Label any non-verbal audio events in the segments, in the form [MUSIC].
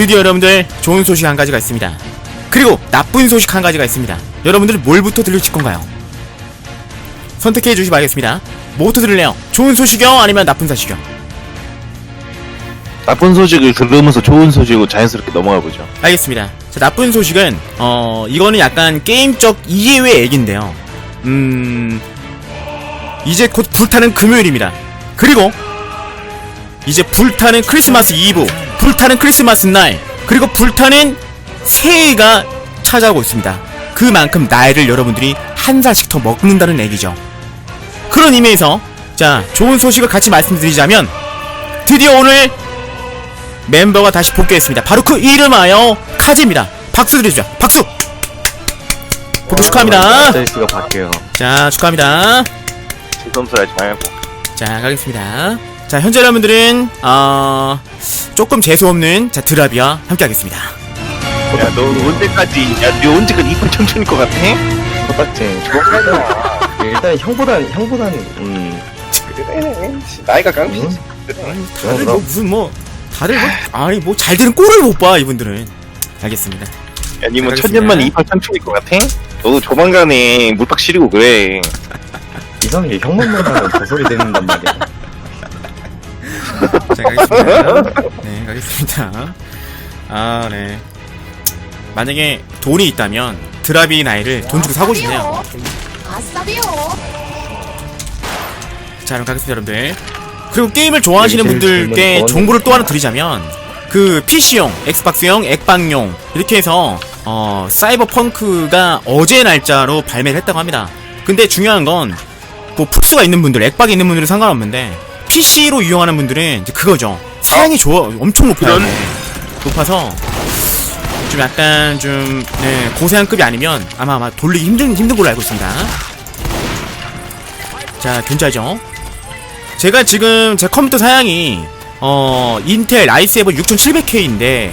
드디어 여러분들 좋은 소식 한 가지가 있습니다. 그리고 나쁜 소식 한 가지가 있습니다. 여러분들 뭘부터 들으실 건가요? 선택해 주시기 바라겠습니다. 뭐부터 들을래요? 좋은 소식이요? 아니면 나쁜 소식이요? 나쁜 소식을 들으면서 좋은 소식으로 자연스럽게 넘어가 보죠. 알겠습니다. 자, 나쁜 소식은, 어, 이거는 약간 게임적 이해외 얘기인데요. 음, 이제 곧 불타는 금요일입니다. 그리고, 이제 불타는 크리스마스 이브, 불타는 크리스마스 날, 그리고 불타는 새해가 찾아오고 있습니다. 그만큼 나이를 여러분들이 한 살씩 더 먹는다는 얘기죠. 그런 의미에서, 자, 좋은 소식을 같이 말씀드리자면, 드디어 오늘 멤버가 다시 복귀했습니다. 바로 그 이름하여 카즈입니다. 박수 드리죠. 박수! 복귀 축하합니다. 데이스가 바뀌어요. 자, 축하합니다. 제 점수를 하지 말고. 자, 가겠습니다. 자, 현재 여러분들은, 어, 조금 재수없는, 자, 드라비와 함께하겠습니다. 야, 너 언제까지, 야, 너 언제까지 이쁜 청춘일 것 같아? 맞지? [LAUGHS] 일단 형보단 형보단 음 그래. 나이가 깡패. 응? 다들 뭐, 무슨 뭐, 다들 뭐, 아니, 뭐, 잘 되는 꼴을 못 봐, 이분들은. 알겠습니다. 야, 니뭐 알겠습니다. 천년 만에 이쁜 청춘일 것 같아? 너도 조만간에 물팍 시리고 그래. [LAUGHS] 이상하게 형만 만나면 저 소리 듣는단 말이야. 자, 가겠습니다. 네, 가겠습니다. 아, 네. 만약에 돈이 있다면, 드라비 나이를 돈 주고 사고 싶네요. 아싸비요. 자, 그럼 가겠습니다, 여러분들. 그리고 게임을 좋아하시는 제일 분들께 정보를 또 하나 드리자면, 그 PC용, 엑스박스용, 액방용 이렇게 해서 어 사이버 펑크가 어제 날짜로 발매를 했다고 합니다. 근데 중요한 건 뭐 플스가 있는 분들, 액박이 있는 분들은 상관없는데 PC로 이용하는 분들은 이제 그거죠. 사양이 좋아, 엄청 높아요. 네. 높아서 좀 약간 좀 네, 고세한급이 아니면 아마 아마 돌리기 힘든 힘든 걸로 알고 있습니다. 자, 견자죠. 제가 지금 제 컴퓨터 사양이 어 인텔 i7 6700K인데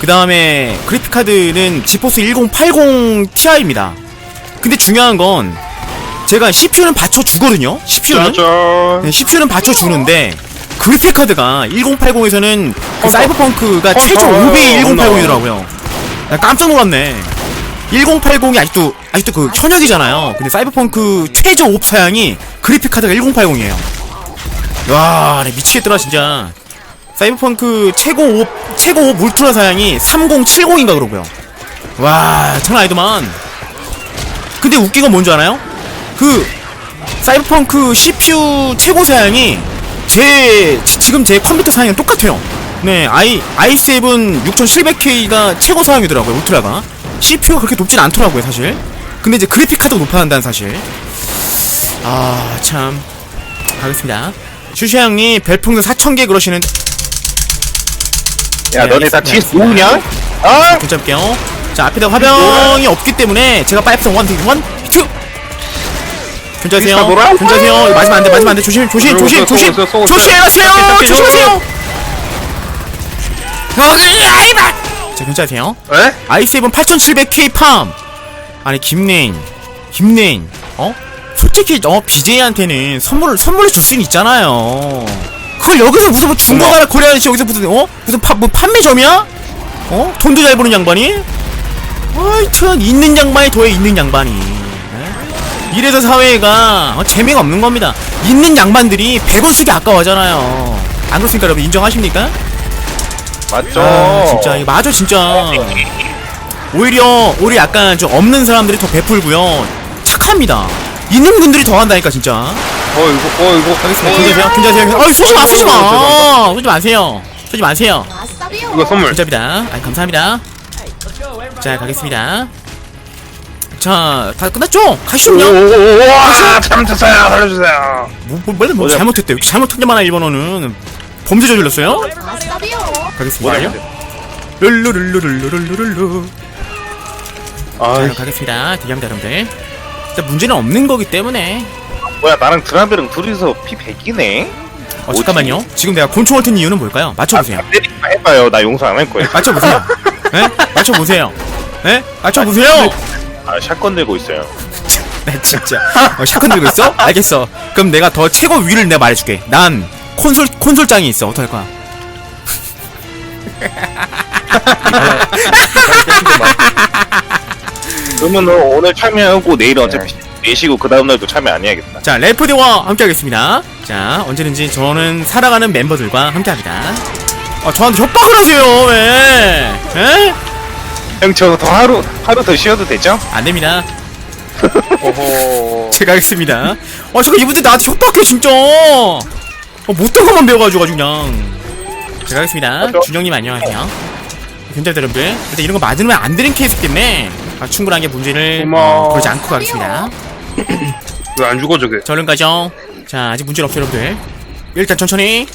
그 다음에 그래픽 카드는 지포스 1080 Ti입니다. 근데 중요한 건 제가 CPU는 받쳐 주거든요. CPU는 짜잔. 네, CPU는 받쳐 주는데 그래픽 카드가 1080에서는 그 헐, 사이버펑크가 헐, 최저 헐, 500이 헐, 1080이더라고요. 나 깜짝 놀랐네. 1080이 아직도 아직도 그 현역이잖아요. 근데 사이버펑크 최저 옵 사양이 그래픽 카드가 1080이에요. 와, 네, 미치겠더라 진짜. 사이버펑크 최고 옵 최고 옵 울트라 사양이 3070인가 그러고요. 와, 장난 아니더만. 근데 웃긴 건 뭔지 알아요? 그 사이버펑크 CPU 최고 사양이 제 지- 지금 제 컴퓨터 사양이랑 똑같아요. 네, i i7 6700K가 최고 사양이더라고요. 울트라가 CPU가 그렇게 높진 않더라고요, 사실. 근데 이제 그래픽 카드가 높아야 한다는 사실. 아, 참. 가겠습니다. 슈샤 형님 별풍선 4,000개 그러시는데 야, 네, 너네 다 알겠습니다. 뒤에서 누구냐? 아! 붙잡게요. 자, 앞에다 화병이 없기 때문에 제가 파이프선 원, 원, 견자세요. 이거 맞으면 안 돼, 맞으면 안 돼. 조심, 조심, 조심, 조심. 조심하세요. 조심하세요. 자, 견자세요. 에? i7 8700K 팜. 아니 김냉, 김냉. 어? 솔직히 어 BJ한테는 선물을 선물을 줄 수는 있잖아요. 그걸 여기서 무슨 뭐 중고가라 코리아시 여기서 무슨 어 무슨 파, 뭐 판매점이야? 어 돈도 잘 버는 양반이? 하여튼 있는 양반이 더해 있는 양반이. 예? 이래서 사회가 어, 재미가 없는 겁니다. 있는 양반들이 100원 쓰기 아까워하잖아요. 안 그렇습니까 여러분 인정하십니까? 맞죠. 아, 진짜 이거 맞아 진짜 오히려 오히려 약간 좀 없는 사람들이 더 베풀고요 착합니다 있는 분들이 더 한다니까 진짜 어, 이거, 어, 이거. 알겠습니다 어, 괜찮으세요? 괜찮으세요? 아이 쏘지 마 쏘지 마 쏘지 마세요 쏘지 마세요 아싸비요. 이거 선물. 감사합니다 아이 감사합니다 자 가겠습니다 자 다 끝났죠? 가시죠 그냥 우와, 잘못했어요. 살려주세요. 뭐, 뭐, 뭐, 뭐 잘못했대 왜 잘못한 데만 일본어는 범죄 저질렀어요? 아싸비요. 가겠습니다 룰루룰루룰루룰루룰루 자, 아, 가겠습니다. 대기합니다, 여러분들. 일단 문제는 없는 거기 때문에. 뭐야, 나랑 드라베랑 둘이서 피 100이네? 어, 잠깐만요. 지금 내가 곤충을 튼 이유는 뭘까요? 맞춰보세요. 때리기만 해봐요. 나 용서 안 할 거야. 맞춰보세요. [LAUGHS] 네? 맞춰보세요. 네? 맞춰보세요! 아, 샷건 들고 있어요. 나 [LAUGHS] 진짜. 어, 샷건 들고 있어? 알겠어. 그럼 내가 더 최고 위를 내가 말해줄게. 난 콘솔, 콘솔장이 있어. 어떡할 거야? [LAUGHS] 그러면 오늘 참여하고 내일 어차피 내시고 그 다음 날도 참여 안 해야겠다. 자, 래프대와 함께 하겠습니다. 자, 언제든지 저는 살아가는 멤버들과 함께 합니다. 아, 저한테 협박을 하세요, 왜? 에? 형, 저 더 하루, 하루 더 쉬어도 되죠? 안 됩니다. 오호. [LAUGHS] 제가 하겠습니다. 아, 잠깐 이분들 나한테 협박해, 진짜! 어, 못된 것만 배워가지고 아주 그냥. 제가 하겠습니다. 맞죠? 준영님 안녕하세요. 괜찮다, 여러분들. 일단 이런 거 맞으면 안 되는 케이스 때문에 아, 충분하게 문제를 고마워. 어, 그러지 않고 가겠습니다. 왜 안 죽어 저게? 저런 가정. 자, 아직 문제는 없어요, 여러분들. 일단 천천히.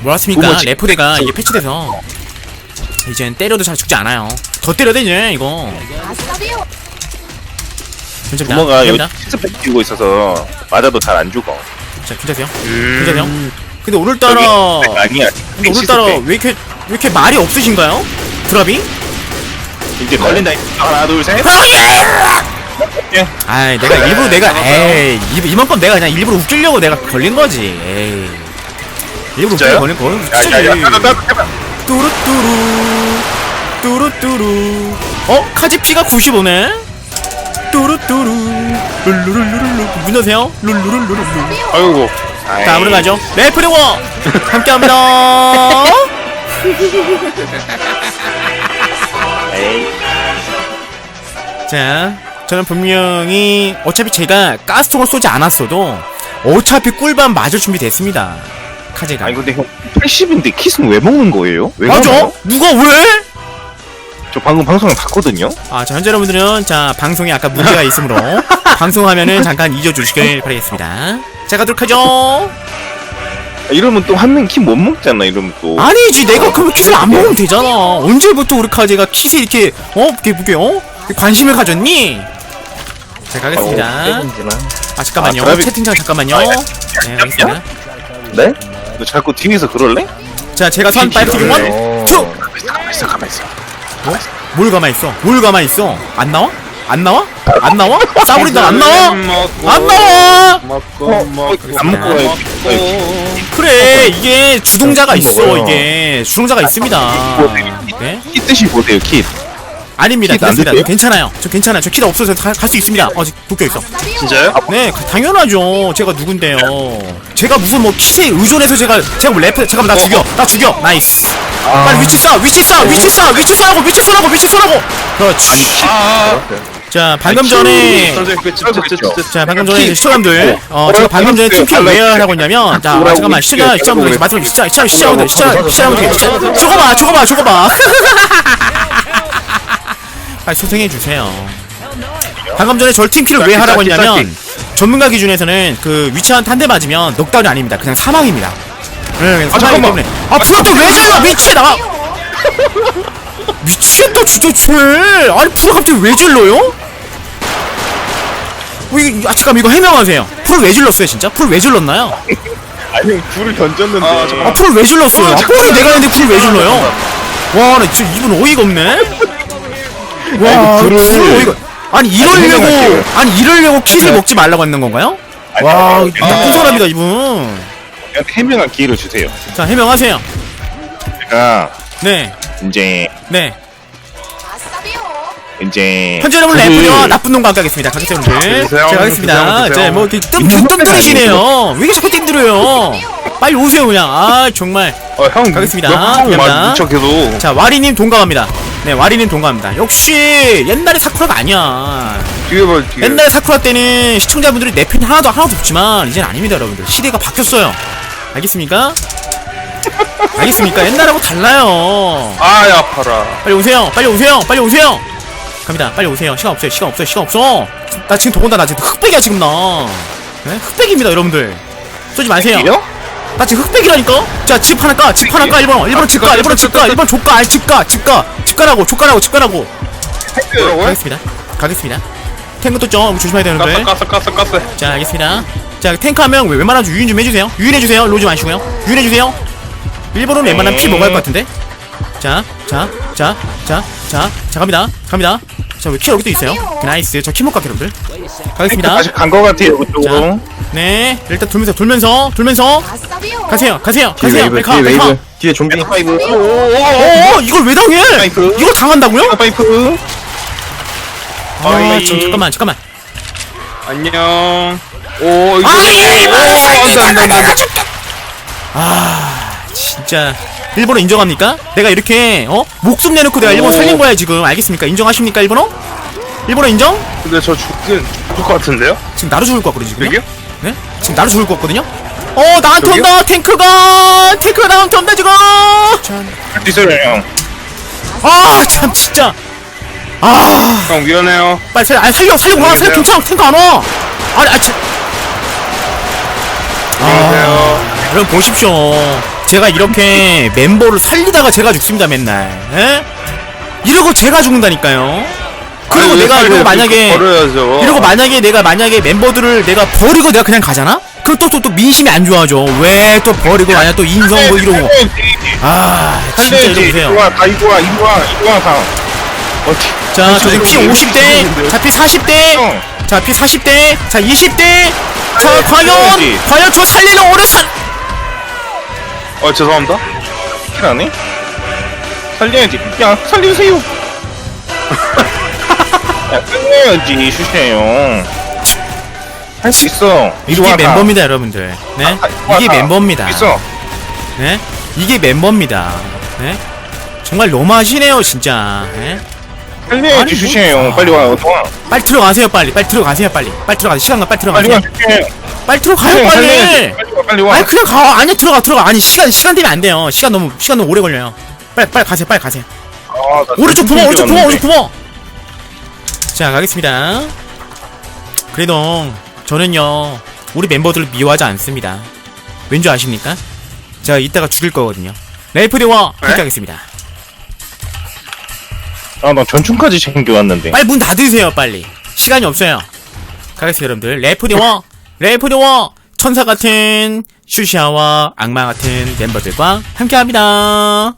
뭐였습니까? 부모지- 레포대가 이게 패치돼서 이젠 때려도 잘 죽지 않아요. 더 때려야 되네, 이거. 괜찮습니다. 부모가 여기. 스펙 끼고 있어서 맞아도 잘 안 죽어. 자, 괜찮으세요? 음. 괜찮으세요? 근데 오늘따라 여기 아니야. 근데 오늘따라 왜 이렇게 왜 이렇게 말이 없으신가요? 드랍이? 이제 걸린다. 하나, 둘, 셋. 아이 내가 일부러 내가 에이 이- 이번 건 내가 그냥 일부러 웃기려고 내가 걸린 거지 에이 일부러 진짜요? 웃기려고 걸린 거 야, 웃기지 야, 야, 나, 나, 나, 뚜루뚜루 뚜루뚜루 어? 카제피가 95네? 뚜루뚜루 룰루룰루룰루 문 여세요 룰루룰루룰루 아이고. 다음으로 가죠 래프리워 함께합니다. [LAUGHS] 자, 저는 분명히 어차피 제가 가스통을 쏘지 않았어도 어차피 꿀밤 맞을 준비 됐습니다. 카제가. 아니, 근데 형, 80인데 킷은 왜 먹는 거예요? 왜 맞아? 먹어요? 누가 왜? 저 방금 방송을 봤거든요? 아, 자, 현재 여러분들은 자, 방송에 아까 문제가 있으므로 [LAUGHS] 방송하면은 잠깐 잊어주시길 바라겠습니다. 자, 가도록 하죠. 이러면 또 한명킷못 먹잖아, 이러면 또. 아니지, 내가 그러면 킷을 안 먹으면 되잖아. 언제부터 우리 카제가 킷에 이렇게, 어? 이렇게, 이렇게, 어? 관심을 가졌니? 자, 가겠습니다. 때린지나. 아, 잠깐만요. 아, 드라비- 채팅창 잠깐만요. 네, 알겠습니다. 네? 너 자꾸 뒤에서 그럴래? 자, 제가 선 파이브 원, 어. 투! 가만 있어, 가만 있어. 뭘 가만히 있어? 뭘 가만히 있어? 안 나와? 안 나와? 안 나와? 싸구리다 안 나와? 먹고, 안 나와! 먹고 먹고 안 먹고 가야지. 그래 이게 주동자가 먹어요. 이게 주동자가 있습니다. 네? 킷 뜻이 보세요, 킷. 아닙니다. 킷안 괜찮습니다. 드세요? 괜찮아요. 저 괜찮아요. 저 키가 없어서 갈 수 있습니다. 어, 도쿄 있어. 진짜요? 네, 당연하죠. 제가 누군데요. 제가 무슨 뭐 킷에 의존해서 제가 제가 뭐 래퍼 잠깐만 나 죽여. 나 죽여. 나이스. 빨리 위치 쏴. 위치 쏴. 위치 쏴. 위치 쏘라고. 위치 쏘라고. 위치 쏘라고. 그렇지. 아. 자, 방금 전에 자 방금 전에 시청자분들 어 제가 방금 전에 팀킬 왜 하라고 했냐면 자 아, 잠깐만 시청자 시청자분들 말씀 시청 시청 시청자분들 시청 시청자분들 시청 죽어봐 죽어봐 죽어봐 [LAUGHS] 빨리 소통해 주세요 방금 전에 절 팀킬을 왜 하라고 했냐면 전문가 기준에서는 그 위치한테 한 대 맞으면 넉다운이 아닙니다 그냥 사망입니다 네 그냥 사망이기 잠깐만. 때문에 아 프로또 왜 질러 미치에 나가 미치겠다 진짜 쟤 아니 프로 갑자기 왜 질러요? 어, 이거, 아, 잠깐 이거 해명하세요. 풀왜 질렀어요, 진짜? 풀왜 질렀나요? 아니, 불을 던졌는데. 아. 아, 풀왜 질렀어요? 아, 뻘이 내가 했는데 풀왜 질러요? 와, 나 진짜 이분 어이가 없네? 와, 불을- 풀 어이가. 아니, 이러려고, 해명할게요. 아니, 이러려고 킷을 먹지 말라고 했는 건가요? 와, 아니, 나쁜 사람이다, 이분. 해명할 기회를 주세요. 자, 해명하세요. 제가 네, 이제 네. 이제 현재 여러분 그를- 래프와 나쁜 놈과 함께 하겠습니다. 가겠습니다 주세요, 제가 하겠습니다. 주세요, 자, 뭐, 이렇게 뜸, 이거 뜸 들이시네요. 왜 이렇게 자꾸 띵들어요? 빨리 오세요, 그냥. 아, 정말. 어, 형. 가겠습니다. 너 한국 말 갑니다. 미쳐 계속. 자, 와리님 동감합니다. 네, 와리님 동감합니다. 역시 옛날의 사쿠라가 아니야. 뒤에 봐, 뒤에. 옛날에 사쿠라 때는 시청자분들이 내 편이 하나도 하나도 없지만 이젠 아닙니다, 여러분들. 시대가 바뀌었어요. 알겠습니까? 알겠습니까? 옛날하고 달라요. 아이, 아파라. 빨리 오세요. 빨리 오세요. 빨리 오세요. 갑니다. 빨리 오세요. 시간 없어요. 시간 없어요. 시간 없어. 나 지금 더군다나 나 지금 흑백이야 지금 나. 네? 흑백입니다, 여러분들. 쏘지 마세요. 이요? 나 지금 흑백이라니까? 자, 집 하나 까, 집 하나 까, 1번. 1번 집 가, 1번 집 가, 1번 족 가, 아니, 집 가, 집 가. 집 가라고, 족 가라고, 집 가라고. 뭐라고요? 가겠습니다. 가겠습니다. 탱크 또좀 조심해야 되는데. 가스, 가스, 가스, 가스. 자, 알겠습니다. 자, 탱크 하면 왜- 웬만하면 유인 좀 해주세요. 유인해주세요. 로즈 마시고요. 유인해주세요. 일본은 웬만하면 피 먹어야 할 것 같은데. 자, 자, 자, 자, 자, 자, 갑니다. 갑니다. 자, 왜 키 여기 또 있어요? 그 나이스. 저키 먹고 갈게요, 여러분들. 가겠습니다. 다시 간 거 같아요, 그쪽으로. 네. 일단 돌면서, 돌면서, 돌면서. 가세요, 가세요, 뒤에 가세요. 웨이브, 뒤에 가. 웨이브. 뒤에 좀비. 파이브. 어 이걸 왜 당해 파이프. 이걸 당한다고요? 파이프. 아 어이. 좀 잠깐만 잠깐만 안녕. 오, 이거. 아, 예, 오, 안 돼, 안 돼, 안 돼, 안 돼. 아 진짜 일본어 인정합니까? 내가 이렇게 어 목숨 내놓고 내가 일본 오. 살린 거야 지금 알겠습니까? 인정하십니까 일본어? 일본어 인정? 근데 저 죽긴 죽을 것 같은데요? 지금 나도 죽을 것 같거든요 지금 여기요? 네? 지금 나도 죽을 것 같거든요? 어 나한테? 온다 탱크가 탱크가 나한테 온다 지금 있어요 형. 아 참 진짜 아형 위험해요. 빨리 살려 아니 살려 살리고 와 살려. 괜찮아 탱크 안와 아니 아 참. 안녕하세요. 여러분 보십시오. 제가 이렇게 멤버를 살리다가 제가 죽습니다 맨날. 에? 이러고 제가 죽는다니까요. 그리고 아니, 왜 내가? 이러고 만약에 버려야죠. 이러고 만약에 내가 만약에 멤버들을 내가 버리고 내가 그냥 가잖아? 그럼 또또또 민심이 안 좋아져. 왜 또 버리고 만약 또 인성 뭐 이러고. 아 진짜 이거 살려야지. 보세요. 이리 와, 다 이리 와, 이리 와, 이리 와, 다. 어떻게? 자, 저 지금 피 50대, 자, 피 40대, 형. 자, 피 40대, 자, 20대, 자, 살려- 과연. 과연 저 살리는 오래 살, 어, 죄송합니다. 킬하네? 살려야지. 야, 살려주세요. [LAUGHS] 야, 끝내야지, 슈시형. 할수 있어. 이게. 멤버입니다, 여러분들. 네? 아, 와, 이게 다. 멤버입니다. 있어. 네? 이게 멤버입니다. 네? 정말 너무하시네요, 진짜. 네? 살려야지, 아니, 슈시형. 뭐- 빨리 와, 와. 빨리 들어가세요, 빨리. 빨리 들어가세요, 빨리. 빨리 들어가세요. 시간 가, 빨리 빨리 와, 들어가세요. 슈시형. 빨리 들어가요, 빨리. 빨리 와, 빨리 와. 아니, 그냥 가. 아니, 들어가, 들어가. 아니, 시간, 시간 되면 안 돼요. 시간 너무, 시간 너무 오래 걸려요. 빨리, 빨리 가세요, 빨리 가세요. 아, 나 오른쪽 부모, 오른쪽 부모, 줄 오른쪽 부모. 자, 가겠습니다. 그래도 저는요 우리 멤버들을 미워하지 않습니다. 왠지 아십니까? 제가 이따가 죽일 거거든요. 레이프리와 네? 함께하겠습니다. 아, 나 전충까지 챙겨왔는데. 빨리 문 닫으세요, 빨리. 시간이 없어요. 가겠습니다, 여러분들. 레이프리와 레이프리와 천사 같은 슈시아와 악마 같은 멤버들과 함께합니다.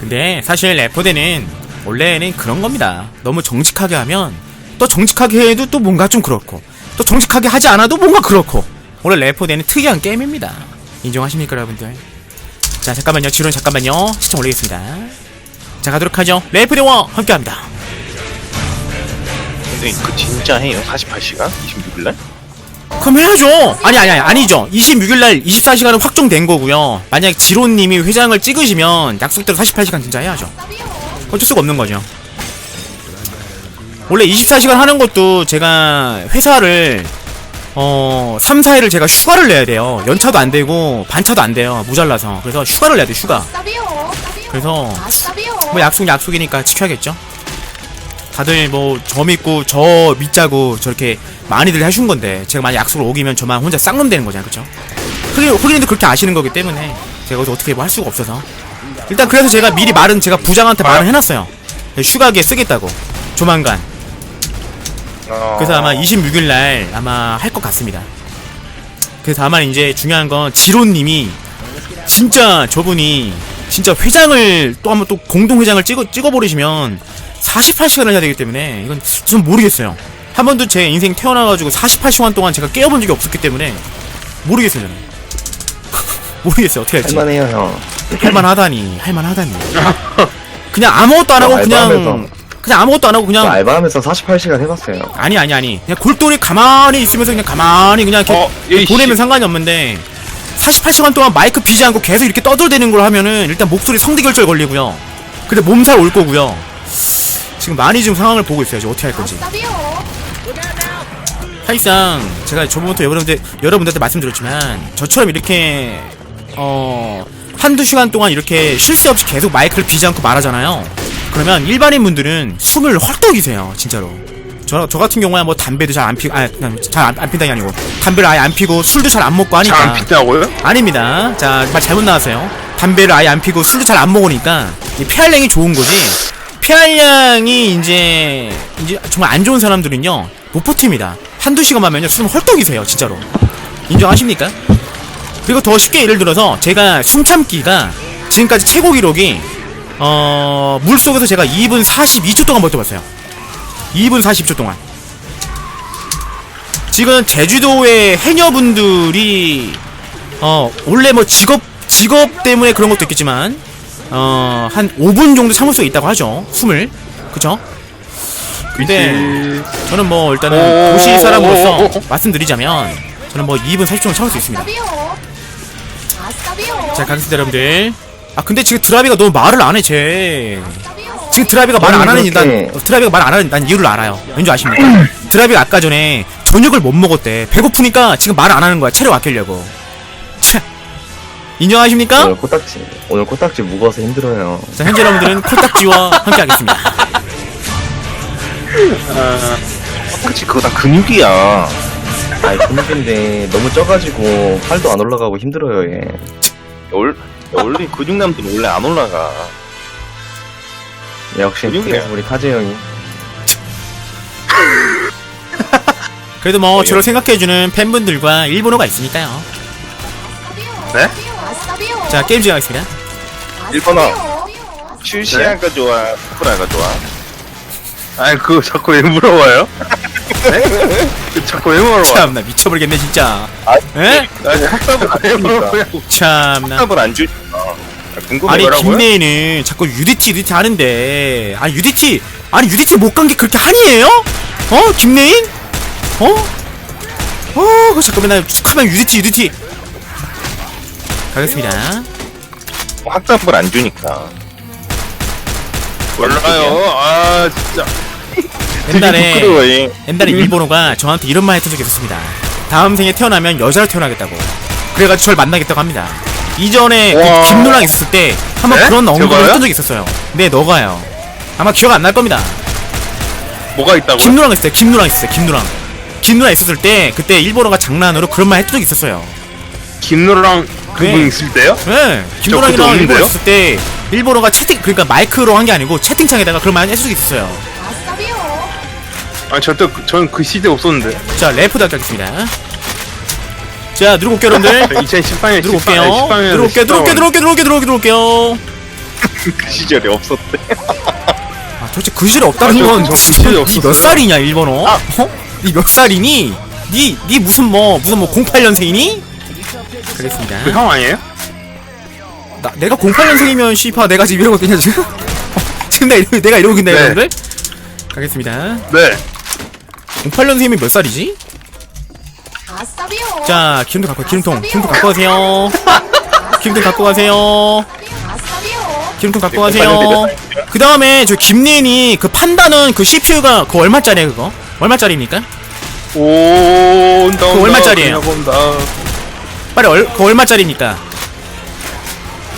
근데 사실 레포대는 원래는 그런 겁니다. 너무 정직하게 하면 또 정직하게 해도 또 뭔가 좀 그렇고 또 정직하게 하지 않아도 뭔가 그렇고 원래 레포대는 특이한 게임입니다. 인정하십니까 여러분들? 자 잠깐만요 지론 잠깐만요 시청 올리겠습니다. 자 가도록 하죠. 레포대와 함께합니다. 근데 그 진짜 해요? 48시간? 26일날? 그럼 해야죠. 아니 아니 아니 아니죠. 26일 날 24시간은 확정된 거고요. 만약 지론님이 회장을 찍으시면 약속대로 48시간 진짜 해야죠. 어쩔 수가 없는 거죠. 원래 24시간 하는 것도 제가 회사를 어 3, 4일을 제가 휴가를 내야 돼요. 연차도 안 되고 반차도 안 돼요. 모자라서. 그래서 휴가를 내야 돼. 휴가. 아싸비오. 그래서. 뭐 약속 약속이니까 지켜야겠죠. 다들 뭐저 믿고 저 믿자고 저렇게 많이들 해준 건데 제가 만약 약속을 어기면 저만 혼자 쌍놈 되는 거잖아요, 그렇죠? 흑인 흑인도 그렇게 아시는 거기 때문에 제가 어떻게 뭐 할 수가 없어서 일단 그래서 제가 미리 말은 제가 부장한테 말을 해놨어요. 휴가기에 쓰겠다고 조만간. 어... 그래서 아마 26일 날 아마 할 것 같습니다. 그래서 다만 이제 중요한 건 지로님이 진짜 저분이 진짜 회장을 또 한번 또 공동 회장을 찍어 찍어버리시면 48시간을 해야 되기 때문에 이건 좀 모르겠어요. 한 번도 제 인생 태어나가지고 48시간 동안 제가 깨어본 적이 없었기 때문에 모르겠어요 저는. [LAUGHS] 모르겠어요 어떻게 할지. 할만해요, 형. 할만하다니 할만하다니. [LAUGHS] 그냥 아무것도 안 하고 저 그냥. 그냥 아무것도 안 하고 저 그냥 알바하면서 48시간 해봤어요. 아니 아니 아니 그냥 골똘히 가만히 있으면서 그냥 가만히 그냥 이렇게 어. 보내면 상관이 없는데 48시간 동안 마이크 비지 않고 계속 이렇게 떠들대는 걸 하면은 일단 목소리 성대결절 걸리고요 근데 몸살 올 거고요 지금 많이 지금 상황을 보고 있어요 지금 어떻게 할 건지. 사실상 제가 저번부터 여러분들 여러분들한테 말씀드렸지만 저처럼 이렇게 어 한두 시간 동안 이렇게 쉴 새 없이 계속 마이크를 비지 않고 말하잖아요. 그러면 일반인 분들은 숨을 헐떡이세요, 진짜로. 저, 저 같은 경우야 뭐 담배도 잘 안 피고, 아, 잘안 안 핀다는 게 아니고, 담배를 아예 안 피고, 술도 잘 안 먹고 하니까. 잘 안 핀다고요? 아닙니다. 자, 말 잘못 나왔어요. 담배를 아예 안 피고 술도 잘 안 먹으니까 이 폐활량이 좋은 거지. 폐활량이 이제 이제 정말 안 좋은 사람들은요 못 버팁니다. 한두 시간 하면요 숨 헐떡이세요 진짜로. 인정하십니까? 그리고 더 쉽게 예를 들어서 제가 숨 참기가 지금까지 최고 기록이 어 물속에서 제가 2분 42초 동안 버텨봤어요. 2분 40초 동안. 지금 제주도의 해녀분들이 어 원래 뭐 직업 직업 때문에 그런 것도 있겠지만 어 한 5분 정도 참을 수 있다고 하죠. 숨을. 그쵸? 근데 저는 뭐 일단은 오, 도시 사람으로서. 말씀드리자면 저는 뭐 2분 30초 정도 참을 수 있습니다. 자 가겠습니다 여러분들. 아 근데 지금 드라비가 너무 말을 안 해 쟤. 지금 드라비가 말 안 하는 난 드라비가 말 안 하는 난 이유를 알아요. 왠지 아십니까? 드라비가 아까 전에 저녁을 못 먹었대. 배고프니까 지금 말 안 하는 거야. 체력 아끼려고. 차 인정하십니까? 오늘 코딱지 오늘 코딱지 무거워서 힘들어요. 자 현재 여러분들은 콜딱지와 함께 하겠습니다 혹시 그거 다 근육이야 아이 근육인데 너무 쪄가지고 팔도 안 올라가고 힘들어요 얘. 월, 원래 근육남들은 원래 안 올라가 역시 근육이야. 그래서 우리 카즈 형이 그래도 뭐 저를 생각해주는 팬분들과 일본어가 있으니까요 네? 자 게임 진행하겠습니다 일본어. 아싸비오. 슈시아가 좋아 쿠라가 좋아 아니 그거 자꾸 왜 물어봐요? 네? 그 자꾸 왜 물어봐? 참나 미쳐버리겠네 진짜 아, 에? 아니 학답을 왜 물어보냐고 참나 합을 안 주니까 궁금해 아니 뭐라고요? 김내희는 자꾸 UDT UDT 하는데 아니 UDT 아니 UDT 못 간 게 그렇게 한이에요? 어 김내희? 어? 어 그 잠깐 맨날 축하면 UDT UDT 가겠습니다 학답을 안 주니까 몰라요 아 진짜 옛날에 부끄러워. 옛날에 [LAUGHS] 일본어가 저한테 이런 말 했던 적이 있었습니다 다음 생에 태어나면 여자로 태어나겠다고 그래가지고 저를 만나겠다고 합니다 이전에 그 와. 김누랑 있었을 때 한번 네? 그런 언급을 제가요? 했던 적이 있었어요 네 너가요 아마 기억 안 날 겁니다 뭐가 있다고 요? 김누랑 있었어요. 김누랑 있었어요. 김누랑. 김누랑 있었을 때 그때 일본어가 장난으로 그런 말 했던 적이 있었어요. 김노랑 그분 네. 있을 때요? 네. 김누랑이랑 일본어 없는데요? 있었을 때 일본어가 채팅 그러니까 마이크로 한 게 아니고 채팅창에다가 그런 말 적이 있었어요. 아싸비오. 아니 저때 그- 저는 그 시대 없었는데 자 래프 달겠습니다. 자 누르고 올게요 여러분들. [LAUGHS] 2018년 누르고 올게요. 누르고 올게요. 누르고 올게요. 누르고 올게요. 누르고 올게요. 그 시절에 없었대 아 도대체 그 시절에 없다는 아, 저- 건저 진짜 시절에 니몇 없었어요. 살이냐 일본어? 어? 니몇 살이니? 니, 니 무슨 뭐 무슨 뭐 08년생이니? 가겠습니다. 그 형 아니에요? 나, 내가 08년생이면 씨파 내가 지금 이러고 있겠냐 지금? [LAUGHS] 지금 내가 이러고, 내가 이러고 있네 네. 여러분들? 가겠습니다 네 08년생이면 몇 살이지? 아싸비오. 자 기름도 갖고 기름통 기름통 갖고 가세요 [LAUGHS] 기름통 갖고 가세요 아싸비오. 기름통 갖고 가세요 그 다음에 저 김예인이 그 판다는 그 CPU가 그 얼마짜리야 그거? 얼마짜리입니까? 오 온다 온다 얼마짜리예요? 그냥 온다 빨리 얼, 그 얼마짜리입니까?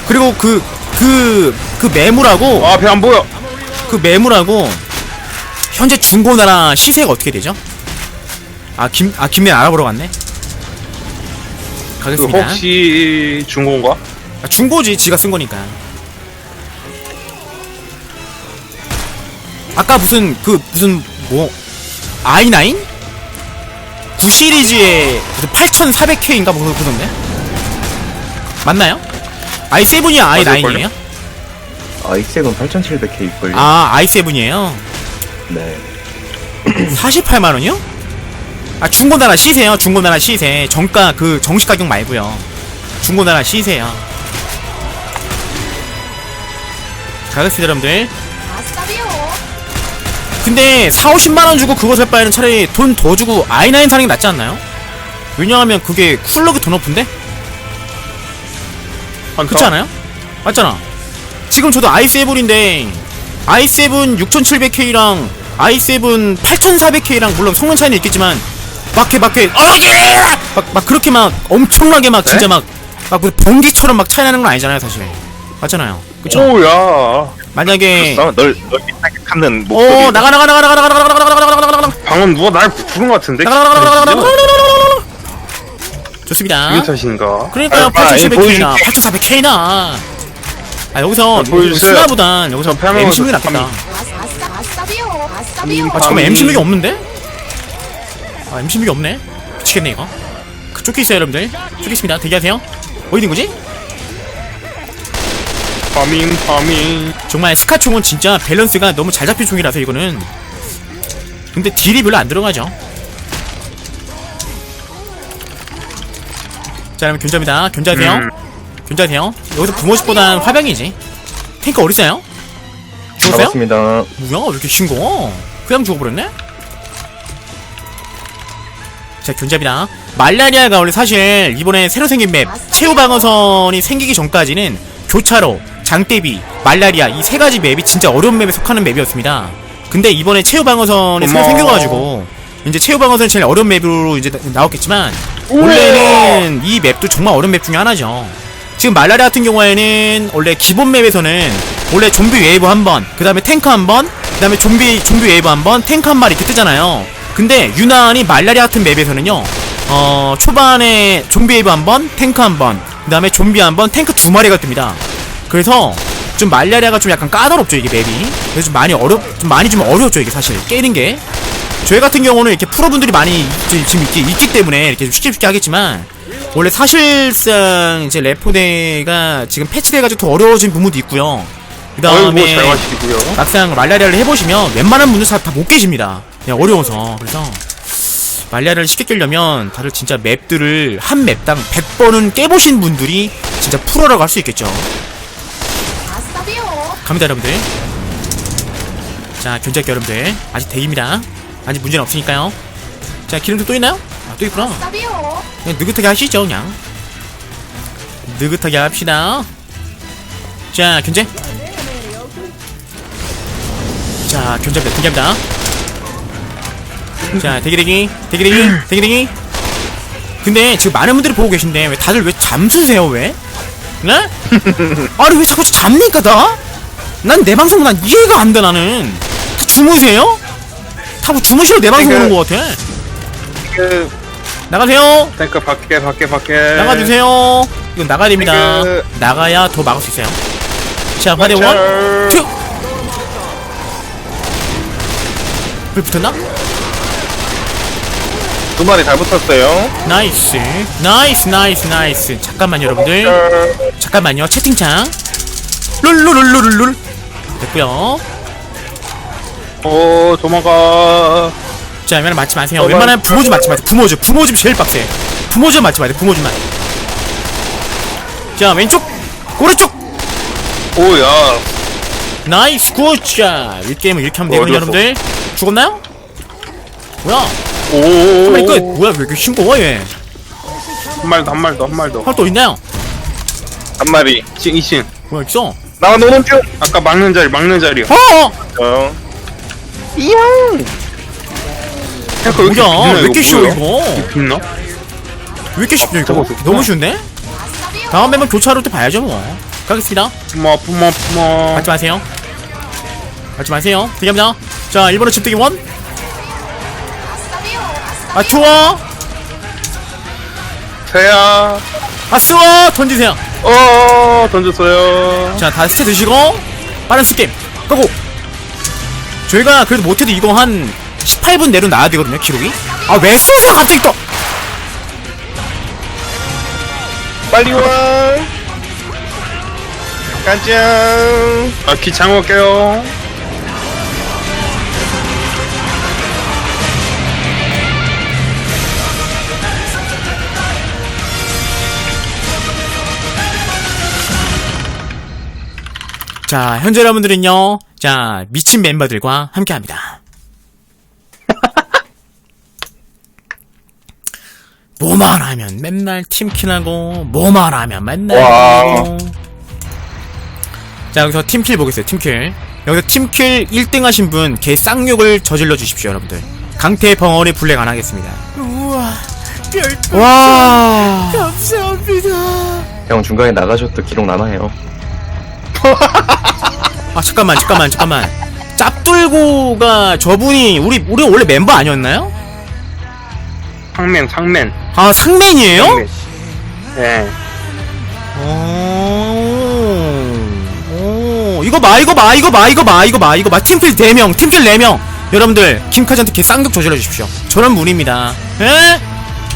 그리고 그 그, 그 매물하고 아 배 안 보여 그 매물하고 현재 중고나라 시세가 어떻게 되죠? 아, 김, 아, 김내 알아보러 갔네? 그 가겠습니다. 혹시 중고인가? 아, 중고지, 지가 쓴 거니까. 아까 무슨, 그, 무슨, 뭐, i9? 9 시리즈에 8400K인가 뭐 그러던데? 맞나요? i7이야, i9이에요? 아 익색은 8,700K 입걸요. 아, i7이에요? 네. [CLEARS THROAT] 48만원이요? 아 중고나라 시세요 중고나라 시세 정가 그 정식 가격 말고요 중고나라 시세요 가겠습니다 여러분들. 근데 4, 50만원 주고 그거 살 바에는 차라리 돈 더 주고 i9 사는 게 낫지 않나요? 왜냐하면 그게 쿨러가 더 높은데? 그렇지 않아요? 맞잖아 지금 저도 i7인데 i7 6700K랑 i7 8400K랑 물론 성능 차이는 있겠지만 막해 막해 막, 막 그렇게 막 엄청나게 막 진짜 막막 무슨 번개처럼 막 차이 나는 건 아니잖아요 사실 맞잖아요 그쵸? 오야 만약에 널, 널 이렇게 찾는 오 목소리 나가 나가 나가 나가 나가 나가 나가 나가 나가 나가 나가 나가 방금 누가 날 부른 것 같은데 좋습니다. 이게 탓인가? 그러니까요, 아, 아, 8700K나 8400K나. 아 여기서 보여주세요. 스나보단 여기서 저 패널 M16이 먼저 낫겠다. 아싸 아싸. 아 잠깐만 밤이- M16이 없는데? 아 M16이 없네. 미치겠네 이거. 그쪽에 있어요 여러분들. 저기 있습니다. 대기하세요. 어디 있는 거지? 파밍 파밍 정말 스카총은 진짜 밸런스가 너무 잘 잡힌 총이라서 이거는. 근데 딜이 별로 안 들어가죠. 자 그럼 견자입니다 견자세요 음. 견자세요 여기서 부모집보단 화병이지 탱크 어딨어요? 죽었어요? 잡았습니다. 뭐야 왜 이렇게 싱거워 그냥 죽어버렸네? 자 견자입니다 말라리아가 원래 사실 이번에 새로 생긴 맵 최후 방어선이 생기기 전까지는 교차로 장대비 말라리아 이 세 가지 맵이 진짜 어려운 맵에 속하는 맵이었습니다 근데 이번에 최후방어선이 새로. 생겨가지고 이제 최후방어선이 제일 어려운 맵으로 이제 나- 나왔겠지만 원래는 이 맵도 정말 어려운 맵 중에 하나죠 지금 말라리아 같은 경우에는 원래 기본 맵에서는 원래 좀비 웨이브 한 번, 그 다음에 탱크 한 번, 그 다음에 좀비, 좀비 웨이브 한 번, 탱크 한 마리 이렇게 뜨잖아요. 근데 유난히 말라리아 같은 맵에서는요, 어, 초반에 좀비 웨이브 한 번, 탱크 한 번, 그 다음에 좀비 한 번, 탱크 두 마리가 뜹니다. 그래서 좀 말라리아가 좀 약간 까다롭죠, 이게 맵이. 그래서 좀 많이 어렵, 좀 많이 좀 어려웠죠, 이게 사실. 깨는 게. 저희 같은 경우는 이렇게 프로분들이 많이 있- 지금 있기, 있기 때문에 이렇게 좀 쉽게 쉽게 하겠지만 원래 사실상 이제 레포데가 지금 패치돼가지고 더 어려워진 부분도 있고요. 그 다음에. 막상 말라리아를 해보시면 웬만한 분들 다못 깨집니다. 그냥 어려워서 그래서 말라리아를 쉽게 깨려면 다들 진짜 맵들을 한 맵당 100번은 깨보신 분들이 진짜 프로라고 할 수 있겠죠. 갑니다 여러분들. 자 견제할게 여러분들. 아직 대기입니다. 아직 문제는 없으니까요. 자 기름도 또 있나요? 아 또 있구나. 그냥 느긋하게 하시죠 그냥. 느긋하게 합시다. 자 견제. 자 견제합니다. 대기합니다. 자 대기대기 대기대기 대기대기. 근데 지금 많은 분들이 보고 계신데 왜 다들 왜 잠수세요 왜? 네? [LAUGHS] 아니 왜 자꾸 잡니까 다? 난 내 방송 난 이해가 안 돼 나는 다 주무세요? 다뭐 주무시러 내 방송 오는 것 같아 그 나가세요 탱크 밖에 밖에 밖에. 나가주세요. 이건 나가야 됩니다. 그- 나가야 더 막을 수 있어요. 자, 화대 원, 원. 투. 불 붙었나? 두 마리 잘 붙었어요. 나이스, 나이스, 나이스, 나이스. 잠깐만요, 여러분들. 잠깐만요, 채팅창. 룰루룰루룰룰. 됐고요. 오 도망가. 자, 웬만하면 맞지 마세요. 어, 웬만하면 부모집 맞지 마세요. 부모집, 부모집 제일 빡세. 부모집 맞지 마세요. 부모집만. 자, 왼쪽, 오른쪽. 오야. 나이스 굿샷 이 게임을 이렇게 하면 되거든요 어디였어? 여러분들 죽었나요? 뭐야 오. 한 마리 끝 뭐야 왜 이렇게 싱거워 얘한 마리 더한 마리 더한 마리 더. 있나요? 한 마리. 신 이신. 뭐야 있어? 나 노는 중. 아까 막는 자리 막는 자리요. 어! 어. 탱크 왜 이렇게 뭐야 빛나, 왜 이렇게 쉬워 뭐야? 이거 빛나? 왜 이렇게 쉽냐 이거 저거. 너무 쉬운데? 아싸비오 다음에만 교차로 또 봐야죠 뭐 가겠습니다 푸마 푸마 푸마. 맞지 마세요 맞지 마세요 대기합니다 자 1번은 집대기 원아 추워 새야. 아 추워 던지세요 어 던졌어요. 자, 다 스체 드시고 빠른 스킵 고고. 저희가 그래도 못해도 이거 한 18분 내로 나야 되거든요, 기록이. 아, 왜 쏘세요, 갑자기 또! 빨리 와. 가자. 아키 장어 갈게요. 자, 현재 여러분들은요, 자, 미친 멤버들과 함께 합니다. [LAUGHS] 뭐만 하면 맨날 팀킬하고, 뭐만 하면 맨날. 와. 이기고. 자, 여기서 팀킬 보겠어요, 팀킬. 여기서 팀킬 1등 하신 분, 개 쌍욕을 저질러 주십시오, 여러분들. 강태 벙어리 블랙 안 하겠습니다. 우와, 별, 와. 감사합니다. 형 중간에 나가셔도 기록 남아요. [LAUGHS] 아 잠깐만 잠깐만 잠깐만 짭돌고가 저분이 우리 우리 원래 멤버 아니었나요? 상맨 상맨. 아 상맨이에요? 상맨. 예. 오, 오 이거 봐 이거 봐 이거 봐 이거 봐 이거 봐 이거 봐 팀킬 4명 팀킬 4명 여러분들 김카즈한테 개 쌍욕 저질러 주십시오 저런 분입니다 에?